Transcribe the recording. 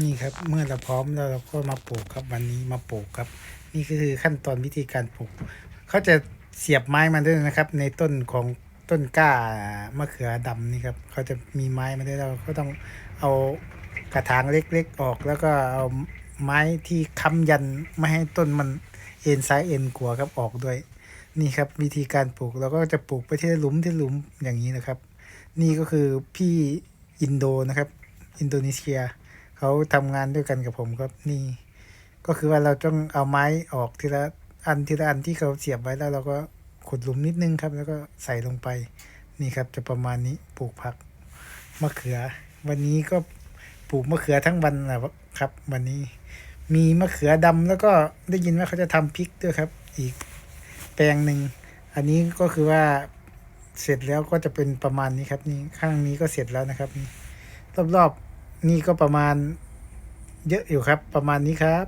นี่ครับเมื่อเราพร้อมแล้วเราก็มาปลูกครับวันนี้มาปลูกครับ นี่ก็คือขั้นตอนวิธีการปลูกเขาจะเสียบไม้มาด้วยนะครับ ในต้นของต้นกล้ามะเขือดำนี่ครับเขาจะมีไม้มาด้วยเราก็ต้องเอากระถางเล็กๆออก แล้วก็เอาไม้ที่ค้ำยันไม่ให้ต้นมันเอ็นซ้ายเอ็นขวาครับออกด้วย นี่ครับวิธีการปลูกเราก็จะปลูกไปที่หลุมที่หลุมอย่างนี้นะครับ นี่ก็คือพี่อินโดนะครับ อินโดนีเซีย เขาทำงานด้วยกันกับผมครับนี่ ก็คือว่าเราต้องเอาไม้ออกทีละอันทีละอันที่เขาเสียบไว้แล้ว เราก็ขุดหลุมนิดนึงครับ แล้วก็ใส่ลงไปนี่ครับ จะประมาณนี้ปลูกผักมะเขือ วันนี้ก็ปลูกมะเขือทั้งวันนะครับ วันนี้ มีมะเขือดำแล้วก็ได้ยินว่าเขาจะทำพริกด้วยครับ อีกแปลงหนึ่งอันนี้ก็คือว่าเสร็จแล้วก็จะเป็นประมาณนี้ครับนี่ข้างนี้ก็เสร็จแล้วนะครับนี่รอบๆ นี่ก็ประมาณเยอะอยู่ครับ ประมาณนี้ครับ